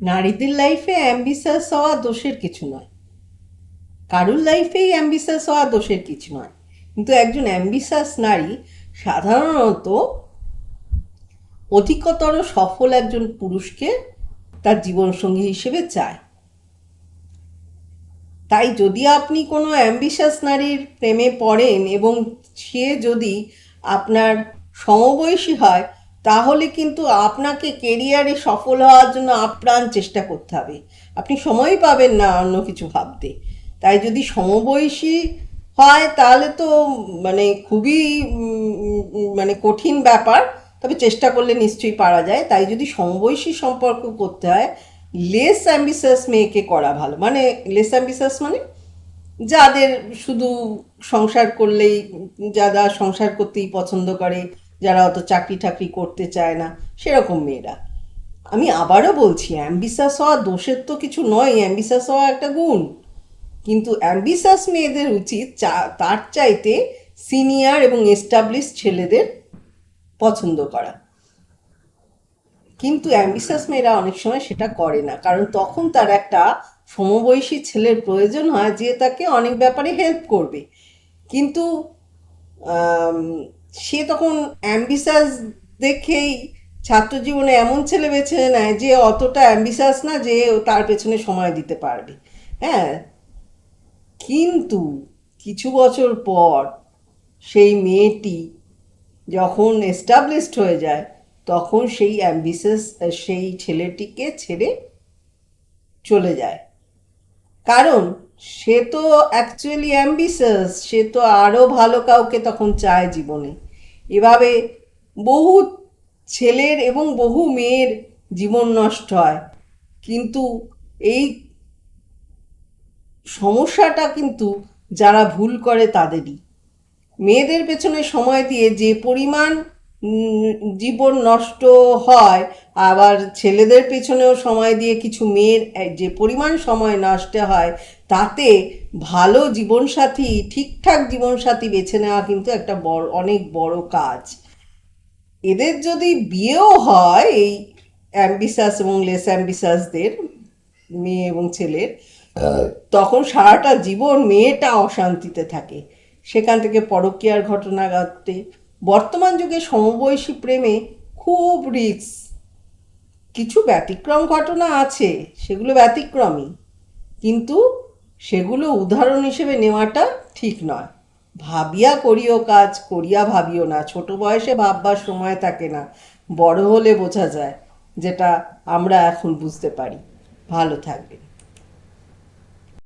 নারীদের লাইফে অ্যাম্বিসাস হওয়া দোষের কিছু নয়। কারুর লাইফেই অ্যাম্বিসাস হওয়া দোষের কিছু নয়। কিন্তু একজন অ্যাম্বিসাস নারী সাধারণত অধিকতর সফল একজন পুরুষকে তার জীবনসঙ্গী হিসেবে চায়। তাই যদি আপনি কোনো অ্যাম্বিশাস নারীর প্রেমে পড়েন এবং সে যদি আপনার সমবয়সী হয় তাহলে কিন্তু আপনাকে কেরিয়ারে সফল হওয়ার জন্য আপ্রাণ চেষ্টা করতে হবে। আপনি সময় পাবেন না অন্য কিছু ভাবতে। তাই যদি সমবয়সী হয়, তাহলে তো মানে খুবই মানে কঠিন ব্যাপার। তবে চেষ্টা করলে নিশ্চয়ই পারা যায়। তাই যদি সমবয়সী সম্পর্ক করতে হয় লেস অ্যাম্বিশাস মেয়েকে করা ভালো। মানে লেস অ্যাম্বিশাস মানে যাদের শুধু সংসার করলেই, যারা সংসার করতেই পছন্দ করে যারা অত চাকরি টাকরি করতে চায় না, সেরকম মেয়েরা। আমি আবারও বলছি অ্যাম্বিশাস হওয়া দোষের তো কিছু নয় অ্যাম্বিশাস হওয়া একটা গুণ। কিন্তু অ্যাম্বিশাস মেয়েদের উচিত চা- তার চাইতে সিনিয়র এবং এস্টাবলিশ ছেলেদের পছন্দ করা। কিন্তু অ্যাম্বিশাস মেয়েরা অনেক সময় সেটা করে না, কারণ তখন তার একটা সমবয়সী ছেলের প্রয়োজন হয় যে তাকে অনেক ব্যাপারে হেল্প করবে। কিন্তু সে তখন অ্যাম্বিশাস দেখেই ছাত্র জীবনে এমন ছেলে বেছে নেয় যে অতটা অ্যাম্বিশাস না যে তার পেছনে সময় দিতে পারবে। হ্যাঁ? কিন্তু কিছু বছর পর সেই মেয়েটি যখন এস্টাবলিশড হয়ে যায়, তখন সেই অ্যাম্বিশাস সেই ছেলেটিকে ছেড়ে চলে যায়। কারণ সে তো অ্যাকচুয়ালি অ্যাম্বিশাস সে তো আরও ভালো কাউকে তখন চায় জীবনে। এভাবে বহু ছেলের এবং বহু মেয়ের জীবন নষ্ট হয়। কিন্তু এই সমস্যাটা কিন্তু যারা ভুল করে তাদেরই। মেয়েদের পেছনে সময় দিয়ে যে পরিমাণ জীবন নষ্ট হয়, আবার ছেলেদের পেছনেও সময় দিয়ে কিছু মেয়ের যে পরিমাণ সময় নষ্ট হয়, তাতে ভালো জীবনসাথী, ঠিকঠাক জীবনসাথী বেছে নেওয়া কিন্তু একটা বড়, অনেক বড় কাজ। এদের যদি বিয়েও হয়, এই অ্যাম্বিশাস এবং লেস অ্যাম্বিশাসদের মেয়ে এবং ছেলের, তখন সারাটা জীবন মেয়েটা অশান্তিতে থাকে। সেখান থেকে পরকীয়ার ঘটনা ঘটে। বর্তমান যুগে সমবয়সী প্রেমে খুব রিস্ক। কিছু ব্যতিক্রম ঘটনা আছে, সেগুলো ব্যতিক্রমী। কিন্তু সেগুলো উদাহরণ হিসেবে নেওয়াটা ঠিক নয়। ভাবিয়া করিও কাজ, করিয়া ভাবিও না। ছোট বয়সে ভাববার সময় থাকে না। বড় হলে বোঝা যায়, যেটা আমরা এখন বুঝতে পারি। ভালো থাকবেন।